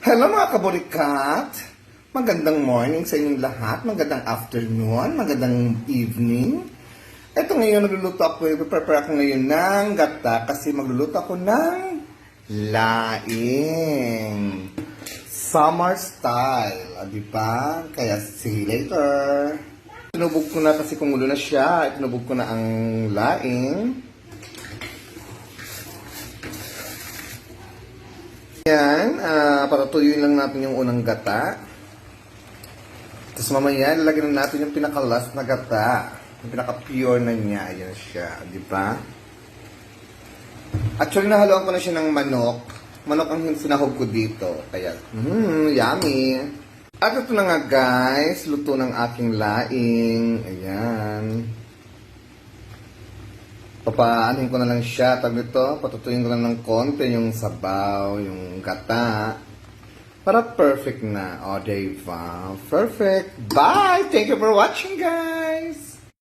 Hello mga kaburikat! Magandang morning sa inyong lahat, magandang afternoon, magandang evening. Ito ngayon, nagluluto ako, prepare ako ngayon ng gata kasi magluluto ako ng laing. Summer style, ah, di ba? Kaya see you later. Tinubog ko na kasi kumulo na siya, tinubog ko na ang laing. Yan, ah patutuyuin lang natin yung unang gata. Tapos mamaya, lalagyan na natin yung pinaka-last na gata. Yung pinaka-pure na niya. Ayan siya, di ba? Actually, nahaluan ko na siya ng manok. Manok ang sinahog ko dito. Kaya, mmm, yummy. At ito na nga guys, luto ng aking laing. Ayan. Papaanin ko na lang siya. Tag ito, patutuyin ko lang ng konti yung sabaw, yung gata. Para perfect na. O, diba? Perfect. Bye! Thank you for watching, guys!